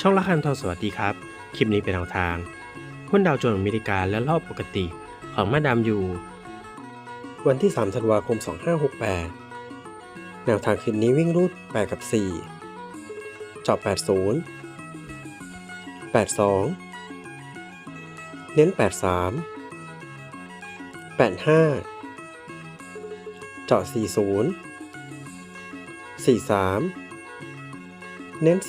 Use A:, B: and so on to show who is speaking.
A: ช่องละคันทอสวัสดีครับ คลิปนี้เป็นแนวทางหุ้นดาวโจนส์อเมริกาและรอบปกติของมาดามยูวันที่ 3 ธันวาคม 2568 แนวทางคืนนี้วิ่งรูด 8 กับ 4 เจาะ80 82 เน้น 83 85 เจาะ40 43 เน้น 42